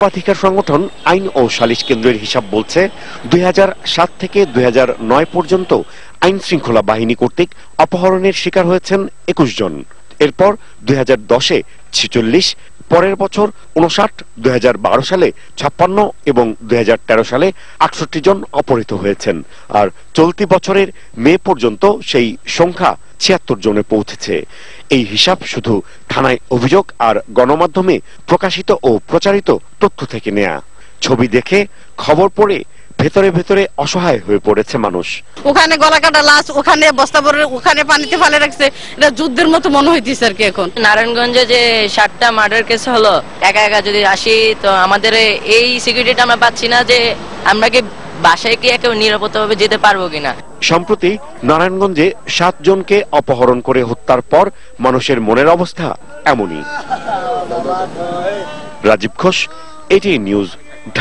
মানবাধিকার সংগঠন আইন ও সালিশ কেন্দ্রের হিসাব বলছে, দুই হাজার সাত থেকে দুই হাজার নয় পর্যন্ত আইন শৃঙ্খলা বাহিনী কর্তৃক অপহরণের শিকার হয়েছেন একুশ জন। এরপর দুই হাজার দশে ছিচল্লিশ, পরের বছর উনষাট দুই সালে ছাপ্পান্ন এবং দুই হাজার তেরো সালে আটষট্টি জন অপহৃত হয়েছেন। আর চলতি বছরের মে পর্যন্ত সেই সংখ্যা ছিয়াত্তর জনে পৌঁছেছে। এই হিসাব শুধু থানায় অভিযোগ আর গণমাধ্যমে প্রকাশিত ও প্রচারিত তথ্য থেকে নেয়া। ছবি দেখে খবর পড়ে ভেতরে ভেতরে অসহায় হয়ে পড়েছে মানুষ। ওখানে গলা কাটা লাশ ওখানে বস্তা ভরে ওখানে পানিতে ফেলে রাখছে এটা যুদ্ধের মতো মনে হইতেছে আর কি এখন। নারায়ণগঞ্জে যে সাতটা মার্ডার কেস হলো একা একা যদি আসি তো আমাদের এই সিকিউরিটিটা আমরা পাচ্ছি না যে আমরা কি বাসায় কি একেবারে নিরাপত্তা ভাবে যেতে পারব কিনা। সম্প্রতি নারায়ণগঞ্জে সাত জনকে অপহরণ করে হত্যার পর মানুষের মনের অবস্থা এমনই। রাজীব ঘোষ এটি নিউজ